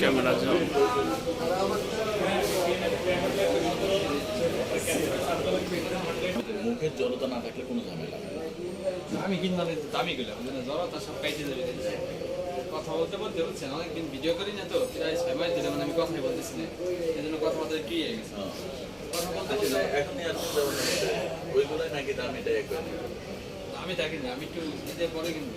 Camera যাও। মুখের জড়তা না থাকলে কোনো ঝামেলা হয়। আমি কিনলাম দামি গুলো মানে জড়ো তার সব কাইতে যাবে কথা বলতে বলতে হচ্ছে না অনেকদিন ভিডিও করি না তো প্রায় ছয় মাস দিলে মানে আমি কথাই বলতেছি না। এই জন্য কথা বলতে কি হয়ে গেছে। হ্যাঁ। কথা বলতে আসলে এখনই আর ওইগুলোই নাকি দাম এটা একবার আমি থাকি না আমি একটু ঈদের পরে কিনবো।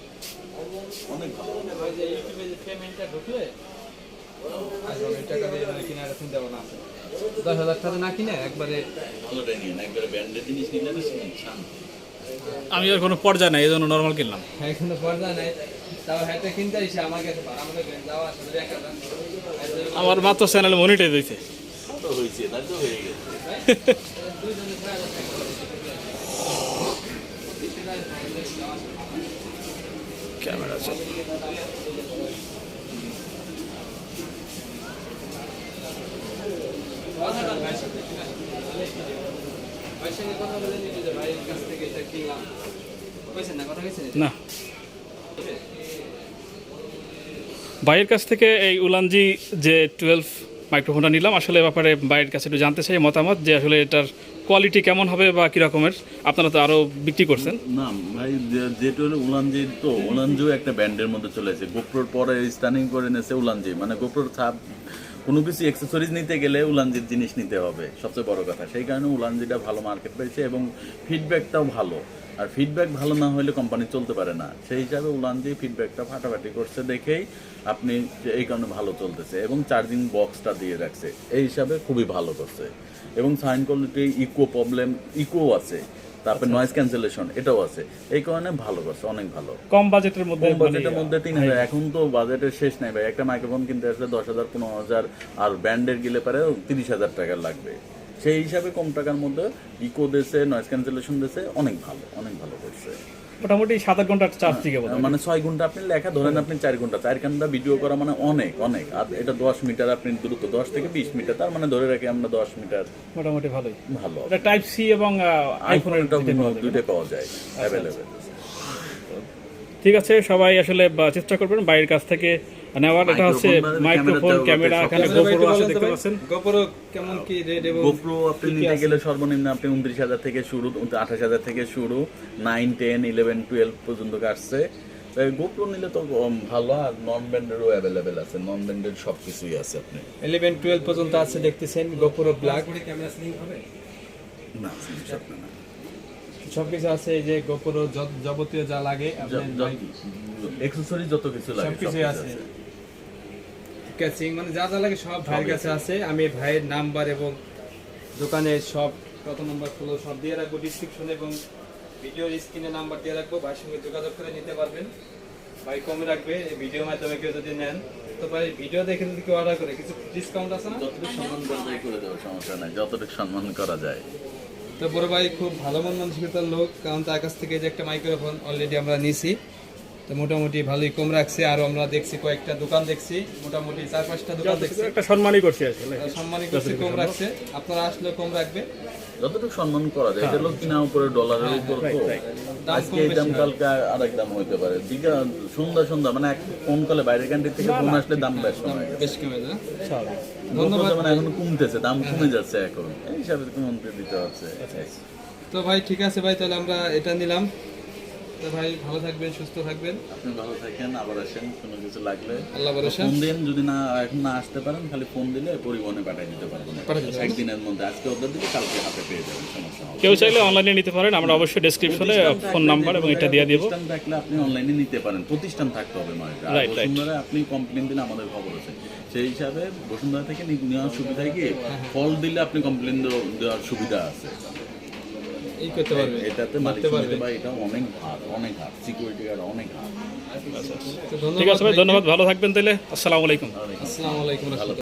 অনেক ভালো। ওই যে পেমেন্টটা ঢুকলে আমি টাকা দিয়ে মানে কিনার চিন্তা ভাবনা আছে। দশ হাজার টাকা না কিনে একবারে ভালোটাই নিয়ে না একবারে ব্র্যান্ডের জিনিস নিলে তো শান্তি আমি আর কোনো পর্যায়ে নাই এই জন্য নর্মাল কিনলাম। এখনও পর্দা নাই। তাও হ্যাঁ কিনতে আমার কাছে ভাড়া যাওয়া আসা আমার মাত্র চ্যানেল মনিটাইজ হয়েছে। তো হয়েছে তাই তো হয়ে গেছে। দুইজনে ছয় হাজার টাকা। যাও কথাটা ভাইয়ের কাছ থেকে এই উলানজি যে টুয়েলভ মাইক্রোফোনটা নিলাম, আসলে ব্যাপারে ভাইয়ের কাছে একটু জানতে চাই মতামত যে আসলে এটার কোয়ালিটি কেমন হবে বা কী রকমের আপনারা তো আরও বিক্রি করছেন। না, ভাই যেটা হলো উলানজি তো, উলানজিও একটা ব্যান্ডের মধ্যে চলে এসেছে গোপ্রোর পরে স্টানিং করে নেছে উলানজি। মানে গোপ্রোর ছাপ, কোনো কিছু অ্যাক্সেসরিজ নিতে গেলে উলানজির জিনিস নিতে হবে, সবচেয়ে বড় কথা। সেই কারণে উলানজিটা ভালো মার্কেট পেয়েছে এবং ফিডব্যাকটাও ভালো। আর ফিডব্যাক ভালো না হলে কোম্পানি চলতে পারে না। সেই হিসাবে উলানজি ফিডব্যাকটা ফাটাফাটি করছে দেখেই আপনি যে এই কারণে ভালো চলতেছে এবং চার্জিং বক্সটা দিয়ে রাখছে। এই হিসাবে খুবই ভালো করছে। এবং sign quality echo problem echo আছে। তারপর নয়েজ ক্যান্সেলেশন এটাও আছে। এই কারণে ভালো করছে অনেক ভালো। কম বাজেটের মধ্যে বাজেটের মধ্যে তিন হাজার। এখন তো বাজেটের শেষ নাই ভাই। একটা মাইক্রোফোন কিনতে আসলে দশ হাজার পনেরো হাজার আর ব্র্যান্ডের গেলে পারে তিরিশ হাজার টাকা লাগবে। সেই হিসাবে কম টাকার মধ্যে ইকো দেশে নয়েজ ক্যান্সেলেশন দেশে অনেক ভালো অনেক ভালো করছে। মোটামুটি সাত আট ঘণ্টা চার্জ থেকে মানে ছয় ঘণ্টা আপনি লেখা ধরেন আপনি চার ঘণ্টা চার ঘণ্টা ভিডিও করা মানে অনেক অনেক। আর এটা দশ মিটার আপনি দ্রুত দশ থেকে বিশ মিটার তার মানে ধরে রাখি আমরা দশ মিটার মোটামুটি ভালোই। ভালো। এটা টাইপ সি এবং আইফোনের দুইটাই পাওয়া যায় অ্যাভেলেবেল ঠিক আছে সবাই আসলে চেষ্টা করবেন বাইরের কাছ থেকে নেওয়ার। এটা হচ্ছে মাইক্রোফোন ক্যামেরা, এখানে গোপুর আছে দেখতে পাচ্ছেন? গোপরও কেমন কি রেট এবং গোপ্রো আপনি নিতে গেলে সর্বনিম্ন আপনি উনত্রিশ হাজার থেকে শুরু আঠাশ হাজার থেকে শুরু নাইন টেন ইলেভেন টুয়েলভ পর্যন্ত আসছে গোপ্রো নিলে তো ভালো আর নন ব্যান্ডেরও অ্যাভেলেবেল আছে নন ব্যান্ডের সব কিছুই আছে আপনি। ইলেভেন টুয়েলভ পর্যন্ত আছে দেখতেছেন গোপরও ব্ল্যাক ক্যামেরা স্লিং হবে? না না, না। সব কিছু আছে এই যে গোপরও যাবতীয় যা লাগে এক্সেসরি যত কিছু লাগে সব কিছুই আছে। ক্যাচিং মানে যা যা লাগে সব ভাইয়ের কাছে আছে। আমি ভাইয়ের নাম্বার এবং দোকানের সব কত নম্বর ফলো সব দিয়ে রাখব ডিসক্রিপশন এবং ভিডিওর স্ক্রিনে নাম্বার দিয়ে রাখব। ভাইয়ের সঙ্গে যোগাযোগ করে নিতে পারবেন। ভাই কমে রাখবে এই ভিডিও মাধ্যমে কেউ যদি নেন। তো ভাই ভিডিও দেখে যদি কেউ অর্ডার করে কিছু ডিসকাউন্ট আছে না? যতটুকু সম্মান করা যায় করে দেওয়ার সমস্যা নাই। যতটুকু সম্মান করা যায়। তো বড় ভাই খুব ভালো মন মানসিকতার লোক, কারণ তার কাছ থেকে যে একটা মাইক্রোফোন অলরেডি আমরা নিছি। তো মোটামুটি ভালোই কম রাখছে আর আমরা দেখছি কয়েকটা দোকান দেখছি মোটামুটি চার পাঁচটা দোকান দেখছি। একটা সম্মানই করছি আসলে সম্মানিত করছে কম রাখছে। আপনারা আসলে কম রাখবে যতটুকু সম্মান করা যায় এটা লোক কিনা উপরে ডলারের উপর তো। আজকে এই দাম কালকে আরেক দাম হইতে পারে। দিঘা সন্ধ্যা সন্ধ্যা মানে এক ফোন কলে বাইরের কান্ট্রি থেকে ফোন আসলে দাম বেশ কমে বেশ কমে না স্বাভাবিক। ধন্যবাদ। মানে এখন কমতেছে দাম কমে যাচ্ছে এখন। এই হিসাবে কমতে দিতে হচ্ছে। তো ভাই ঠিক আছে ভাই তাহলে আমরা এটা নিলাম। ভাই ভালো থাকবেন সুস্থ থাকবেন। আপনি ভালো থাকেন আবার আসেন কোনো কিছু লাগলে। আল্লাহ ভরসা। ফোন দিন যদি না এখন না আসতে পারেন খালি ফোন দিলে পরিবহনে পাঠিয়ে দিতে পারবেন একদিনের মধ্যে। আজকে অর্ডার দিলে কালকে হাতে পেয়ে যাবেন সমস্যা হবে কেউ চাইলে অনলাইনে নিতে পারেন আমরা অবশ্যই ডেসক্রিপশনে ফোন নাম্বার এবং এটা দিয়ে দিব। প্রতিষ্ঠান থাকলে আপনি অনলাইনে নিতে পারেন। প্রতিষ্ঠান থাকতে হবে নয়। আর. বসুন্ধরা আপনি কমপ্লেন দিলে আমাদের খবর আছে। সেই হিসাবে বসুন্ধরা থেকে নেওয়ার সুবিধা কি? ফল দিলে আপনি কমপ্লেন দেওয়ার সুবিধা আছে। এই করতে পারবে। এটাতে পারবে। সমিতি এটা অনেক অনেক সিকিউরিটি গার্ড অনেক হাত ঠিক আছে ভাই ধন্যবাদ। ভালো থাকবেন তাহলে আসসালামু আলাইকুম। আসসালামু আলাইকুম। রহমতুল্লাহ